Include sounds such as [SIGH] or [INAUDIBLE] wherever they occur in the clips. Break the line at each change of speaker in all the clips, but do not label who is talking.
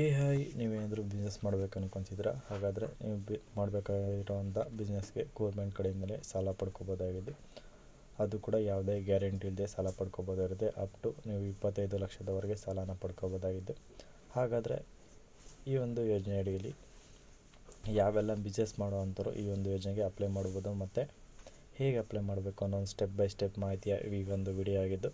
ಹೇ hi ನೀವೇನಾದರೂ business ಮಾಡಬೇಕು ಅನ್ಕೊತಿದ್ದೀರಾ? ಹಾಗಾದರೆ ನೀವು ಬಿ ಮಾಡಬೇಕಾಗಿರೋವಂಥ ಬಿಸ್ನೆಸ್ಗೆ ಗೌರ್ಮೆಂಟ್ ಕಡೆಯಿಂದಲೇ ಸಾಲ ಪಡ್ಕೋಬೋದಾಗಿದೆ. ಅದು ಕೂಡ ಯಾವುದೇ ಗ್ಯಾರಂಟಿ ಇಲ್ಲದೆ ಸಾಲ ಪಡ್ಕೋಬೋದಾಗಿದೆ. ಅಪ್ ಟು ನೀವು ಇಪ್ಪತ್ತೈದು ಲಕ್ಷದವರೆಗೆ ಸಾಲನ ಪಡ್ಕೋಬೋದಾಗಿದೆ. ಹಾಗಾದರೆ ಈ ಒಂದು ಯೋಜನೆ ಅಡಿಯಲ್ಲಿ ಯಾವೆಲ್ಲ ಬಿಸ್ನೆಸ್ ಮಾಡುವಂಥವ್ರು ಈ ಒಂದು ಯೋಜನೆಗೆ ಅಪ್ಲೈ ಮಾಡ್ಬೋದು ಮತ್ತು ಹೇಗೆ ಅಪ್ಲೈ ಮಾಡಬೇಕು ಅನ್ನೋ ಒಂದು ಸ್ಟೆಪ್ ಬೈ ಸ್ಟೆಪ್ ಮಾಹಿತಿಯ ಈ ಒಂದು ವಿಡಿಯೋ ಆಗಿದ್ದು.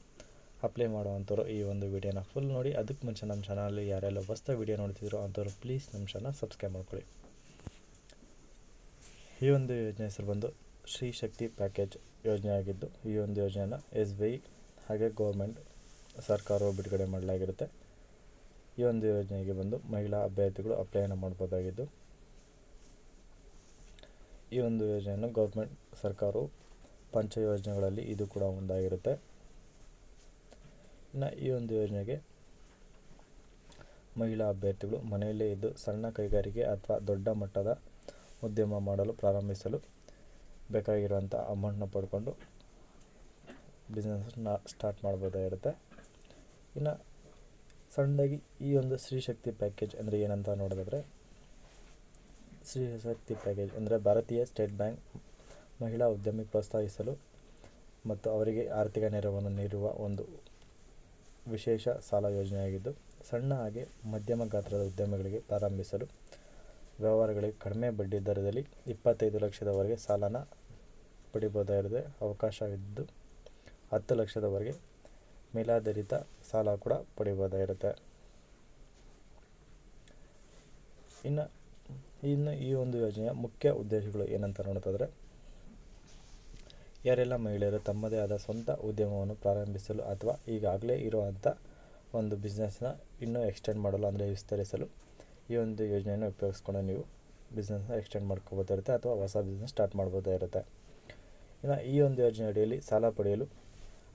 ಅಪ್ಲೈ ಮಾಡುವಂಥವ್ರು ಈ ಒಂದು ವಿಡಿಯೋನ ಫುಲ್ ನೋಡಿ. ಅದಕ್ಕೆ ಮುಂಚೆ ನಮ್ಮ ಚಾನಲಲ್ಲಿ ಯಾರೆಲ್ಲ ಹೊಸ್ತ ವಿಡಿಯೋ ನೋಡ್ತಿದ್ರು ಅಂಥವ್ರು ಪ್ಲೀಸ್ ನಮ್ಮ ಚಾನಲ್ ಸಬ್ಸ್ಕ್ರೈಬ್ ಮಾಡ್ಕೊಳ್ಳಿ. ಈ ಒಂದು ಯೋಜನೆ ಹೆಸರು ಬಂದು ಶ್ರೀ ಶಕ್ತಿ ಪ್ಯಾಕೇಜ್ ಯೋಜನೆ ಆಗಿದ್ದು, ಈ ಒಂದು ಯೋಜನೆನ ಎಸ್ ಬಿ ಐ ಹಾಗೆ ಗೌರ್ಮೆಂಟ್ ಸರ್ಕಾರವು ಬಿಡುಗಡೆ ಮಾಡಲಾಗಿರುತ್ತೆ. ಈ ಒಂದು ಯೋಜನೆಗೆ ಬಂದು ಮಹಿಳಾ ಅಭ್ಯರ್ಥಿಗಳು ಅಪ್ಲೈನ ಮಾಡ್ಬೋದಾಗಿದ್ದು, ಈ ಒಂದು ಯೋಜನೆಯನ್ನು ಗೌರ್ಮೆಂಟ್ ಸರ್ಕಾರವು ಪಂಚ ಯೋಜನೆಗಳಲ್ಲಿ ಇದು ಕೂಡ ಒಂದಾಗಿರುತ್ತೆ. ಇನ್ನು ಈ ಒಂದು ಯೋಜನೆಗೆ ಮಹಿಳಾ ಅಭ್ಯರ್ಥಿಗಳು ಮನೆಯಲ್ಲೇ ಇದ್ದು ಸಣ್ಣ ಕೈಗಾರಿಕೆ ಅಥವಾ ದೊಡ್ಡ ಮಟ್ಟದ ಉದ್ಯಮ ಮಾಡಲು ಪ್ರಾರಂಭಿಸಲು ಬೇಕಾಗಿರುವಂಥ ಅಮೌಂಟ್ನ ಪಡ್ಕೊಂಡು ಬಿಸ್ನೆಸ್ನ ಸ್ಟಾರ್ಟ್ ಮಾಡ್ಬೋದಾಗಿರುತ್ತೆ. ಇನ್ನು ಸಣ್ಣದಾಗಿ ಈ ಒಂದು ಸ್ತ್ರೀಶಕ್ತಿ ಪ್ಯಾಕೇಜ್ ಅಂದರೆ ಏನಂತ ನೋಡೋದಾದರೆ ಸ್ತ್ರೀಶಕ್ತಿ ಪ್ಯಾಕೇಜ್ ಅಂದರೆ ಭಾರತೀಯ ಸ್ಟೇಟ್ ಬ್ಯಾಂಕ್ ಮಹಿಳಾ ಉದ್ಯಮಿ ಪ್ರೋತ್ಸಾಹಿಸಲು ಮತ್ತು ಅವರಿಗೆ ಆರ್ಥಿಕ ನೆರವನ್ನು ನೀಡುವ ಒಂದು ವಿಶೇಷ ಸಾಲ ಯೋಜನೆಯಾಗಿದ್ದು, ಸಣ್ಣ ಹಾಗೆ ಮಧ್ಯಮ ಗಾತ್ರದ ಉದ್ಯಮಗಳಿಗೆ ಪ್ರಾರಂಭಿಸಲು ವ್ಯವಹಾರಗಳಿಗೆ ಕಡಿಮೆ ಬಡ್ಡಿ ದರದಲ್ಲಿ ಇಪ್ಪತ್ತೈದು ಲಕ್ಷದವರೆಗೆ ಸಾಲನ ಪಡಿಬೋದಾಗಿದೆ ಅವಕಾಶವಿದ್ದು ಹತ್ತು ಲಕ್ಷದವರೆಗೆ ಮೇಲಾಧಾರಿತ ಸಾಲ ಕೂಡ ಪಡಿಬೋದಾಗಿರುತ್ತೆ ಇನ್ನು ಇನ್ನು ಈ ಒಂದು ಯೋಜನೆಯ ಮುಖ್ಯ ಉದ್ದೇಶಗಳು ಏನಂತ ನೋಡೋದಾದರೆ ಯಾರೆಲ್ಲ ಮಹಿಳೆಯರು ತಮ್ಮದೇ ಆದ ಸ್ವಂತ ಉದ್ಯಮವನ್ನು ಪ್ರಾರಂಭಿಸಲು ಅಥವಾ ಈಗಾಗಲೇ ಇರುವಂಥ ಒಂದು ಬಿಸ್ನೆಸ್ನ ಇನ್ನೂ ಎಕ್ಸ್ಟೆಂಡ್ ಮಾಡಲು ಅಂದರೆ ವಿಸ್ತರಿಸಲು ಈ ಒಂದು ಯೋಜನೆಯನ್ನು ಉಪಯೋಗಿಸ್ಕೊಂಡು ನೀವು ಬಿಸ್ನೆಸ್ನ ಎಕ್ಸ್ಟೆಂಡ್ ಮಾಡ್ಕೋಬೋದಿರುತ್ತೆ ಅಥವಾ ಹೊಸ ಬಿಸ್ನೆಸ್ ಸ್ಟಾರ್ಟ್ ಮಾಡ್ಬೋದಾಗಿರುತ್ತೆ. ಇನ್ನು ಈ ಒಂದು ಯೋಜನೆ ಅಡಿಯಲ್ಲಿ ಸಾಲ ಪಡೆಯಲು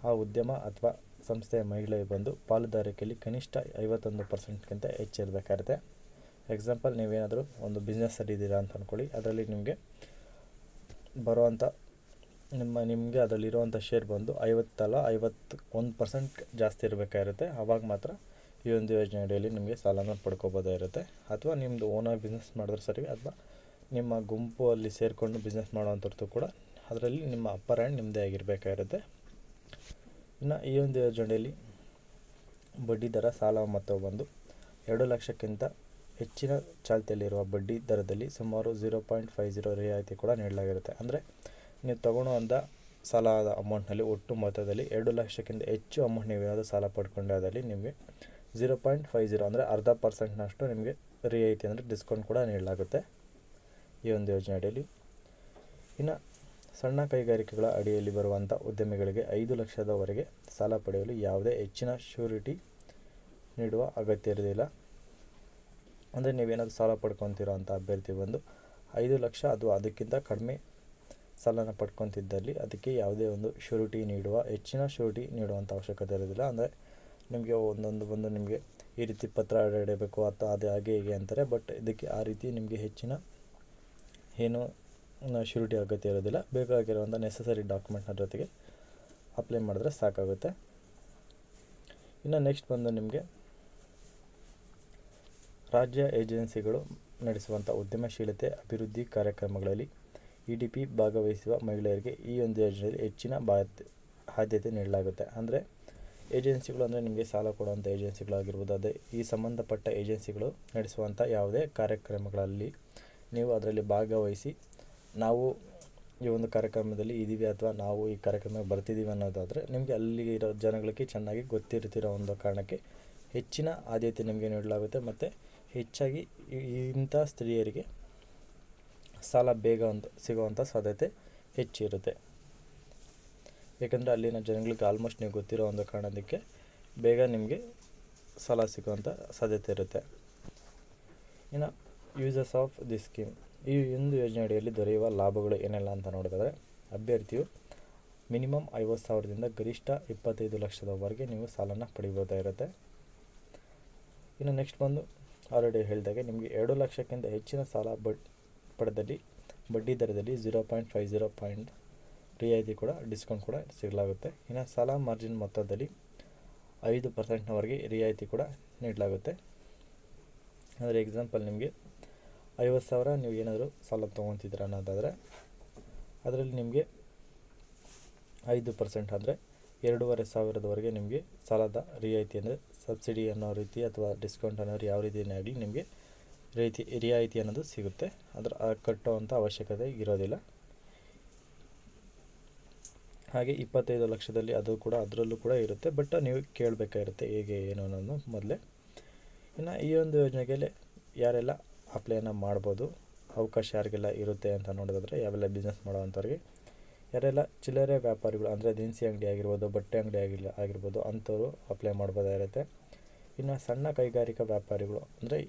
ಆ ಉದ್ಯಮ ಅಥವಾ ಸಂಸ್ಥೆಯ ಮಹಿಳೆ ಬಂದು ಪಾಲುದಾರಿಕೆಯಲ್ಲಿ ಕನಿಷ್ಠ ಐವತ್ತೊಂದು ಪರ್ಸೆಂಟ್ಗಿಂತ ಹೆಚ್ಚಿರಬೇಕಾಗುತ್ತೆ ಎಕ್ಸಾಂಪಲ್ ನೀವೇನಾದರೂ ಒಂದು ಬಿಸ್ನೆಸ್ ಅಡಿದ್ದೀರಾ ಅಂತ ಅಂದ್ಕೊಳ್ಳಿ ಅದರಲ್ಲಿ ನಿಮಗೆ ಬರುವಂಥ ನಿಮ್ಮ, ನಿಮಗೆ ಅದರಲ್ಲಿರುವಂಥ ಶೇರ್ ಬಂದು ಐವತ್ತಲ್ಲ ಐವತ್ತು ಒಂದು ಪರ್ಸೆಂಟ್ ಜಾಸ್ತಿ ಇರಬೇಕಾಗಿರುತ್ತೆ. ಆವಾಗ ಮಾತ್ರ ಈ ಒಂದು ಯೋಜನೆ ಅಡಿಯಲ್ಲಿ ನಿಮಗೆ ಸಾಲನ ಪಡ್ಕೋಬೋದಾಗಿರುತ್ತೆ ಅಥವಾ ನಿಮ್ಮದು ಓನಾಗಿ ಬಿಸ್ನೆಸ್ ಮಾಡಿದ್ರೆ ಸರಿ, ಅಥವಾ ನಿಮ್ಮ ಗುಂಪು ಅಲ್ಲಿ ಸೇರಿಕೊಂಡು ಬಿಸ್ನೆಸ್ ಮಾಡುವಂಥದ್ದು ಕೂಡ ಅದರಲ್ಲಿ ನಿಮ್ಮ ಅಪ್ಪರ್ ಆ್ಯಂಡ್ ನಿಮ್ಮದೇ ಆಗಿರಬೇಕಾಗಿರುತ್ತೆ. ಇನ್ನು ಈ ಒಂದು ಯೋಜನೆಯಲ್ಲಿ ಬಡ್ಡಿ ದರ, ಸಾಲ ಮೊತ್ತ ಬಂದು ಎರಡು ಲಕ್ಷಕ್ಕಿಂತ ಹೆಚ್ಚಿನ ಚಾಲ್ತಿಯಲ್ಲಿರುವ ಬಡ್ಡಿ ದರದಲ್ಲಿ ಸುಮಾರು ಝೀರೋ ಪಾಯಿಂಟ್ ಫೈವ್ ಝೀರೋ ರಿಯಾಯಿತಿ ಕೂಡ ನೀಡಲಾಗಿರುತ್ತೆ. ಅಂದರೆ ನೀವು ತಗೊಳ್ಳುವಂಥ ಸಾಲದ ಅಮೌಂಟ್ನಲ್ಲಿ ಒಟ್ಟು ಮೊತ್ತದಲ್ಲಿ ಎರಡು ಲಕ್ಷಕ್ಕಿಂತ ಹೆಚ್ಚು ಅಮೌಂಟ್ ನೀವು ಏನಾದರೂ ಸಾಲ ಪಡ್ಕೊಂಡಾದಲ್ಲಿ ನಿಮಗೆ ಝೀರೋ ಪಾಯಿಂಟ್ ಫೈವ್ ಝೀರೋ ಅಂದರೆ ಅರ್ಧ ಪರ್ಸೆಂಟ್ನಷ್ಟು ನಿಮಗೆ ರಿಯಾಯಿತಿ ಅಂದರೆ ಡಿಸ್ಕೌಂಟ್ ಕೂಡ ನೀಡಲಾಗುತ್ತೆ ಈ ಒಂದು ಯೋಜನೆ ಅಡಿಯಲ್ಲಿ ಇನ್ನು ಸಣ್ಣ ಕೈಗಾರಿಕೆಗಳ ಅಡಿಯಲ್ಲಿ ಬರುವಂಥ ಉದ್ಯಮಿಗಳಿಗೆ ಐದು ಲಕ್ಷದವರೆಗೆ ಸಾಲ ಪಡೆಯಲು ಯಾವುದೇ ಹೆಚ್ಚಿನ ಶ್ಯೂರಿಟಿ ನೀಡುವ ಅಗತ್ಯ ಇರೋದಿಲ್ಲ ಅಂದರೆ ನೀವೇನಾದರೂ ಸಾಲ ಪಡ್ಕೊತಿರೋ ಅಂಥ ಅಭ್ಯರ್ಥಿ ಬಂದು ಐದು ಲಕ್ಷ ಅಥವಾ ಅದಕ್ಕಿಂತ ಕಡಿಮೆ ಸಾಲನ ಪಡ್ಕೊತಿದ್ದಲ್ಲಿ ಅದಕ್ಕೆ ಯಾವುದೇ ಒಂದು ಶ್ಯೂರಿಟಿ ನೀಡುವ, ಹೆಚ್ಚಿನ ಶ್ಯೂರಿಟಿ ನೀಡುವಂಥ ಅವಶ್ಯಕತೆ ಇರೋದಿಲ್ಲ ಅಂದರೆ ನಿಮಗೆ ಒಂದೊಂದು ಬಂದು ನಿಮಗೆ ಈ ರೀತಿ ಪತ್ರ ಇಡಬೇಕು ಅಥವಾ ಅದು ಹಾಗೆ ಹೀಗೆ ಅಂತಾರೆ. ಬಟ್ ಇದಕ್ಕೆ ಆ ರೀತಿ ನಿಮಗೆ ಹೆಚ್ಚಿನ ಏನು ಶ್ಯೂರಿಟಿ ಅಗತ್ಯ ಇರೋದಿಲ್ಲ ಬೇಕಾಗಿರುವಂಥ ನೆಸಸರಿ ಡಾಕ್ಯುಮೆಂಟ್ನ ಜೊತೆಗೆ ಅಪ್ಲೈ ಮಾಡಿದ್ರೆ ಸಾಕಾಗುತ್ತೆ. ಇನ್ನು ನೆಕ್ಸ್ಟ್ ಬಂದು ನಿಮಗೆ ರಾಜ್ಯ ಏಜೆನ್ಸಿಗಳು ನಡೆಸುವಂಥ ಉದ್ಯಮಶೀಲತೆ, ಅಭಿವೃದ್ಧಿ ಕಾರ್ಯಕ್ರಮಗಳಲ್ಲಿ ಇ ಭಾಗವಹಿಸುವ ಮಹಿಳೆಯರಿಗೆ ಈ ಒಂದು ಯೋಜನೆಯಲ್ಲಿ ಹೆಚ್ಚಿನ ಬಾಧ್ಯ ಆದ್ಯತೆ ನೀಡಲಾಗುತ್ತೆ. ಅಂದರೆ ಏಜೆನ್ಸಿಗಳು ಅಂದರೆ ನಿಮಗೆ ಸಾಲ ಕೊಡುವಂಥ ಏಜೆನ್ಸಿಗಳಾಗಿರ್ಬೋದು, ಅದೇ ಈ ಸಂಬಂಧಪಟ್ಟ ಏಜೆನ್ಸಿಗಳು ನಡೆಸುವಂಥ ಯಾವುದೇ ಕಾರ್ಯಕ್ರಮಗಳಲ್ಲಿ ನೀವು ಅದರಲ್ಲಿ ಭಾಗವಹಿಸಿ, ನಾವು ಈ ಒಂದು ಕಾರ್ಯಕ್ರಮದಲ್ಲಿ ಇದ್ದೀವಿ ಅಥವಾ ನಾವು ಈ ಕಾರ್ಯಕ್ರಮಕ್ಕೆ ಬರ್ತಿದ್ದೀವಿ ಅನ್ನೋದಾದರೆ ನಿಮಗೆ ಅಲ್ಲಿ ಇರೋ ಜನಗಳಿಗೆ ಚೆನ್ನಾಗಿ ಗೊತ್ತಿರ್ತಿರೋ ಒಂದು ಕಾರಣಕ್ಕೆ ಹೆಚ್ಚಿನ ಆದ್ಯತೆ ನಿಮಗೆ ನೀಡಲಾಗುತ್ತೆ. ಮತ್ತು ಹೆಚ್ಚಾಗಿ ಇಂಥ ಸ್ತ್ರೀಯರಿಗೆ ಸಾಲ ಬೇಗ ಅಂತ ಸಿಗುವಂಥ ಸಾಧ್ಯತೆ ಹೆಚ್ಚಿರುತ್ತೆ. ಏಕೆಂದರೆ ಅಲ್ಲಿನ ಜನಗಳಿಗೆ ಆಲ್ಮೋಸ್ಟ್ ನೀವು ಗೊತ್ತಿರೋ ಒಂದು ಕಾರಣದಕ್ಕೆ ಬೇಗ ನಿಮಗೆ ಸಾಲ ಸಿಗುವಂಥ ಸಾಧ್ಯತೆ ಇರುತ್ತೆ. ಇನ್ನು ಯೂಸಸ್ ಆಫ್ ದಿ ಸ್ಕೀಮ್ ಈ ಒಂದು ಯೋಜನೆ ಅಡಿಯಲ್ಲಿ ದೊರೆಯುವ ಲಾಭಗಳು ಏನೆಲ್ಲ ಅಂತ ನೋಡಿದ್ರೆ, ಅಭ್ಯರ್ಥಿಯು ಮಿನಿಮಮ್ ಐವತ್ತು ಸಾವಿರದಿಂದ ಗರಿಷ್ಠ ಇಪ್ಪತ್ತೈದು ಲಕ್ಷದವರೆಗೆ ನೀವು ಸಾಲನ ಪಡಿಬೋದಾಗಿರುತ್ತೆ ಇನ್ನು ನೆಕ್ಸ್ಟ್ ಬಂದು ಆಲ್ರೆಡಿ ಹೇಳಿದಾಗೆ ನಿಮಗೆ ಎರಡು ಲಕ್ಷಕ್ಕಿಂತ ಹೆಚ್ಚಿನ ಸಾಲ ಬಡ್ ಪಡೆದಲ್ಲಿ, ಬಡ್ಡಿ ದರದಲ್ಲಿ zero point five zero point ರಿಯಾಯಿತಿ ಕೂಡ ಡಿಸ್ಕೌಂಟ್ ಕೂಡ ಸಿಗಲಾಗುತ್ತೆ. ಇನ್ನು ಸಾಲ ಮಾರ್ಜಿನ್ ಮೊತ್ತದಲ್ಲಿ ಐದು ಪರ್ಸೆಂಟ್ನವರೆಗೆ ರಿಯಾಯಿತಿ ಕೂಡ ನೀಡಲಾಗುತ್ತೆ. ಅಂದರೆ ಎಕ್ಸಾಂಪಲ್ ನಿಮಗೆ, ಐವತ್ತು ಸಾವಿರ ನೀವು ಏನಾದರೂ ಸಾಲ ತೊಗೊತಿದ್ದೀರ ಅನ್ನೋದಾದರೆ, ಅದರಲ್ಲಿ ನಿಮಗೆ ಐದು ಪರ್ಸೆಂಟ್ ಅಂದರೆ ಎರಡೂವರೆ ಸಾವಿರದವರೆಗೆ ನಿಮಗೆ ಸಾಲದ ರಿಯಾಯಿತಿ ಅಂದರೆ ಸಬ್ಸಿಡಿ ಅನ್ನೋ ರೀತಿ ಅಥವಾ ಡಿಸ್ಕೌಂಟ್ ಅನ್ನೋರು ಯಾವ ರೀತಿಯೇ ಆಗಲಿ ನಿಮಗೆ ರೀತಿ ರಿಯಾಯಿತಿ ಅನ್ನೋದು ಸಿಗುತ್ತೆ. ಅದರ ಕಟ್ಟುವಂಥ ಅವಶ್ಯಕತೆ ಇರೋದಿಲ್ಲ. ಹಾಗೆ ಇಪ್ಪತ್ತೈದು ಲಕ್ಷದಲ್ಲಿ ಅದು ಕೂಡ ಅದರಲ್ಲೂ ಕೂಡ ಇರುತ್ತೆ. ಬಟ್ ನೀವು ಕೇಳಬೇಕಾಗಿರುತ್ತೆ ಹೇಗೆ, ಏನು ಅನ್ನೋದು ಮೊದಲೇ. ಇನ್ನು ಈ ಒಂದು ಯೋಜನೆಗೆ ಯಾರೆಲ್ಲ ಅಪ್ಲೈನ ಮಾಡ್ಬೋದು, ಅವಕಾಶ ಯಾರಿಗೆಲ್ಲ ಇರುತ್ತೆ ಅಂತ ನೋಡೋದಾದರೆ ಯಾವೆಲ್ಲ ಬಿಸ್ನೆಸ್ ಮಾಡೋವಂಥವ್ರಿಗೆ ಯಾರೆಲ್ಲ ಚಿಲ್ಲರೆ ವ್ಯಾಪಾರಿಗಳು, ಅಂದರೆ ದಿನಸಿ ಅಂಗಡಿ ಆಗಿರ್ಬೋದು, ಬಟ್ಟೆ ಅಂಗಡಿ ಆಗಿಲ್ಲ ಆಗಿರ್ಬೋದು, ಅಂಥವ್ರು ಅಪ್ಲೈ ಮಾಡ್ಬೋದಾಗಿರುತ್ತೆ. ಇನ್ನು ಸಣ್ಣ ಕೈಗಾರಿಕಾ ವ್ಯಾಪಾರಿಗಳು, ಅಂದರೆ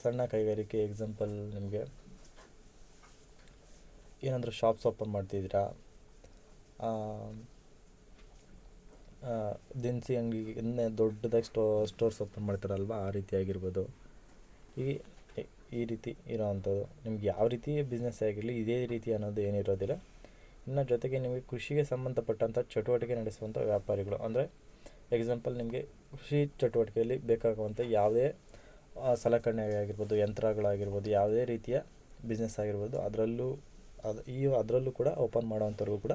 ಸಣ್ಣ ಕೈಗಾರಿಕೆ ಎಕ್ಸಾಂಪಲ್ ನಿಮಗೆ. ಏನಾದರೂ ಶಾಪ್ಸ್ ಓಪನ್ ಮಾಡ್ತಿದ್ದೀರಾ? ದಿನಸಿ ಅಂಗಡಿ ಇನ್ನೇ ದೊಡ್ಡದಾಗಿ ಸ್ಟೋ ಸ್ಟೋರ್ಸ್ ಓಪನ್ ಮಾಡ್ತಾರಲ್ವ? ಆ ರೀತಿ ಆಗಿರ್ಬೋದು. ಈ ಈ ರೀತಿ ಇರೋವಂಥದ್ದು. ನಿಮ್ಗೆ ಯಾವ ರೀತಿ ಬಿಸ್ನೆಸ್ ಆಗಿರಲಿ, ಇದೇ ರೀತಿ ಅನ್ನೋದು ಏನಿರೋದಿಲ್ಲ ಇನ್ನು ಜೊತೆಗೆ ನಿಮಗೆ ಕೃಷಿಗೆ ಸಂಬಂಧಪಟ್ಟಂಥ ಚಟುವಟಿಕೆ ನಡೆಸುವಂಥ ವ್ಯಾಪಾರಿಗಳು. ಅಂದರೆ ಎಕ್ಸಾಂಪಲ್ ನಿಮಗೆ ಕೃಷಿ ಚಟುವಟಿಕೆಯಲ್ಲಿ ಬೇಕಾಗುವಂಥ ಯಾವುದೇ ಸಲಕರಣೆ ಆಗಿರ್ಬೋದು, ಯಂತ್ರಗಳಾಗಿರ್ಬೋದು, ಯಾವುದೇ ರೀತಿಯ ಬಿಸ್ನೆಸ್ ಆಗಿರ್ಬೋದು, ಅದರಲ್ಲೂ ಅದು ಈ ಅದರಲ್ಲೂ ಕೂಡ ಓಪನ್ ಮಾಡೋವಂಥವ್ರಿಗೂ ಕೂಡ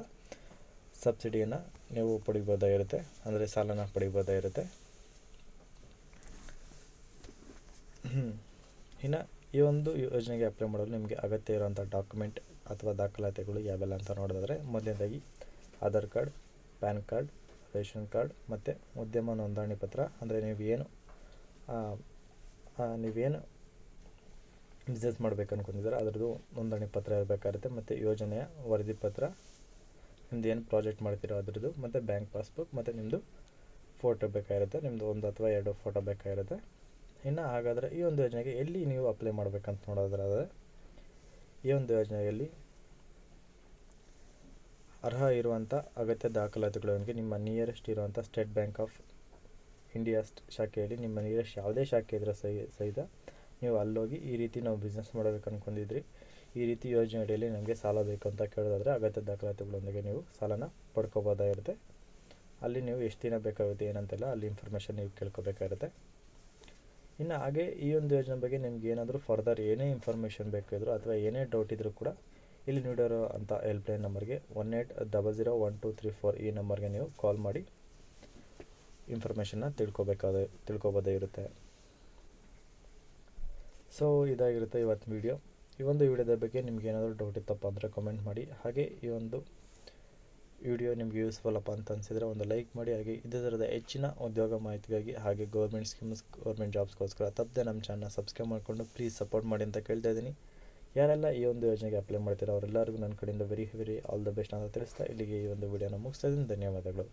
ಸಬ್ಸಿಡಿಯನ್ನು ನೀವು ಪಡಿಬೋದಾಗಿರುತ್ತೆ ಅಂದರೆ ಸಾಲನ ಪಡಿಬೋದಾಗಿರುತ್ತೆ [CLEARS THROAT] ಇನ್ನು ಈ ಒಂದು ಯೋಜನೆಗೆ ಅಪ್ಲೈ ಮಾಡಲು ನಿಮಗೆ ಅಗತ್ಯ ಇರುವಂಥ ಡಾಕ್ಯುಮೆಂಟ್ ಅಥವಾ ದಾಖಲಾತಿಗಳು ಯಾವೆಲ್ಲ ಅಂತ ನೋಡೋದಾದರೆ, ಮೊದಲನೇದಾಗಿ Aadhaar card, PAN card, ration card ಮತ್ತು ಉದ್ಯಮ ನೋಂದಣಿ ಪತ್ರ. ಅಂದರೆ ನೀವು ಏನು ನೀವೇನು ಬಿಸ್ನೆಸ್ ಮಾಡಬೇಕು ಅನ್ಕೊಂಡಿದ್ದಾರೆ, ಅದರದ್ದು ನೋಂದಣಿ ಪತ್ರ ಇರಬೇಕಾಗುತ್ತೆ ಮತ್ತು ಯೋಜನೆಯ ವರದಿ ಪತ್ರ, ನಿಮ್ದು ಏನು ಪ್ರಾಜೆಕ್ಟ್ ಮಾಡ್ತೀರೋ ಅದರದ್ದು, ಮತ್ತು ಬ್ಯಾಂಕ್ ಪಾಸ್ಬುಕ್ ಮತ್ತು ನಿಮ್ಮದು ಫೋಟೋ ಬೇಕಾಗಿರುತ್ತೆ ನಿಮ್ಮದು ಒಂದು ಅಥವಾ ಎರಡು ಫೋಟೋ ಬೇಕಾಗಿರುತ್ತೆ. ಇನ್ನು ಹಾಗಾದರೆ ಈ ಒಂದು ಯೋಜನೆಗೆ ಎಲ್ಲಿ ನೀವು ಅಪ್ಲೈ ಮಾಡಬೇಕಂತ ನೋಡೋದಾದರೆ ಈ ಒಂದು ಯೋಜನೆಯಲ್ಲಿ ಅರ್ಹ ಇರುವಂಥ ಅಗತ್ಯ ದಾಖಲಾತಿಗಳೊಂದಿಗೆ ನಿಮ್ಮ ನಿಯರೆಸ್ಟ್ ಇರುವಂಥ ಸ್ಟೇಟ್ ಬ್ಯಾಂಕ್ ಆಫ್ ಇಂಡಿಯಾ ಶಾಖೆಯಲ್ಲಿ ನಿಮ್ಮ ನಿಯರೆಸ್ಟ್ ಯಾವುದೇ ಶಾಖೆ ಇದ್ದರೆ ಸಹಿ, ಸಹಿತ ನೀವು ಅಲ್ಲೋಗಿ ಈ ರೀತಿ ನಾವು ಬಿಸ್ನೆಸ್ ಮಾಡಬೇಕು ಅಂದ್ಕೊಂಡಿದ್ರಿ ಈ ರೀತಿ ಯೋಜನೆ ಅಡಿಯಲ್ಲಿ ನಮಗೆ ಸಾಲ ಬೇಕು ಅಂತ ಕೇಳೋದಾದರೆ ಅಗತ್ಯ ದಾಖಲಾತಿಗಳೊಂದಿಗೆ ನೀವು ಸಾಲನ ಪಡ್ಕೋಬೋದಾಗಿರುತ್ತೆ. ಅಲ್ಲಿ ನೀವು ಎಷ್ಟು ದಿನ ಬೇಕಾಗುತ್ತೆ, ಏನಂತೆಲ್ಲ ಅಲ್ಲಿ ಇನ್ಫಾರ್ಮೇಷನ್ ನೀವು ಕೇಳ್ಕೊಬೇಕಾಗಿರುತ್ತೆ. ಇನ್ನು ಹಾಗೆ ಈ ಒಂದು ಯೋಜನೆ ಬಗ್ಗೆ ನಿಮ್ಗೆ ಏನಾದರೂ ಫರ್ದರ್ ಏನೇ ಇನ್ಫಾರ್ಮೇಷನ್ ಬೇಕಿದ್ರು ಅಥವಾ ಏನೇ ಡೌಟ್ ಇದ್ದರೂ ಕೂಡ ಇಲ್ಲಿ ನೀಡಿರೋ ಅಂಥ ಹೆಲ್ಪ್ಲೈನ್ ನಂಬರ್ಗೆ one eight double zero one two three four ಈ ನಂಬರ್ಗೆ ನೀವು ಕಾಲ್ ಮಾಡಿ. ಇನ್ಫಾರ್ಮೇಷನ್ನ ತಿಳ್ಕೊಬೇಕಾದ, ತಿಳ್ಕೊಬೋದೇ ಇರುತ್ತೆ. ಸೊ ಇದಾಗಿರುತ್ತೆ ಇವತ್ತು ವೀಡಿಯೋ ಈ ಒಂದು ವಿಡಿಯೋದ ಬಗ್ಗೆ ನಿಮ್ಗೆ ಏನಾದರೂ ಡೌಟ್ ಇತ್ತಪ್ಪ ಅಂದರೆ ಕಮೆಂಟ್ ಮಾಡಿ. ಹಾಗೆ ಈ ಒಂದು ವಿಡಿಯೋ ನಿಮಗೆ ಯೂಸ್ಫುಲ್ ಅಪ್ಪ ಅಂತ ಅನಿಸಿದರೆ ಒಂದು ಲೈಕ್ ಮಾಡಿ. ಹಾಗೆ ಇದೇ ಥರದ ಹೆಚ್ಚಿನ ಉದ್ಯೋಗ ಮಾಹಿತಿಗಾಗಿ ಹಾಗೆ ಗೌರ್ಮೆಂಟ್ ಸ್ಕೀಮ್ಸ್ ಗೌರ್ಮೆಂಟ್ ಜಾಬ್ಸ್ಗೋಸ್ಕರ ತಪ್ಪದೆ ನಮ್ಮ ಚಾನಲ್ ಸಬ್ಸ್ಕ್ರೈಬ್ ಮಾಡಿಕೊಂಡು ಪ್ಲೀಸ್ ಸಪೋರ್ಟ್ ಮಾಡಿ ಅಂತ ಕೇಳ್ತಾ ಇದ್ದೀನಿ. ಯಾರೆಲ್ಲ ಈ ಒಂದು ಯೋಜನೆಗೆ ಅಪ್ಲೈ ಮಾಡ್ತೀರೋ ಅವರೆಲ್ಲರಿಗೂ ನನ್ನ ಕಡೆಯಿಂದ very very all the best ಅಂತ ತಿಳಿಸ್ತಾ ಇಲ್ಲಿಗೆ ಈ ಒಂದು ವಿಡಿಯೋನ ಮುಗಿಸ್ತಾ ಇದ್ದೀನಿ. ಧನ್ಯವಾದಗಳು.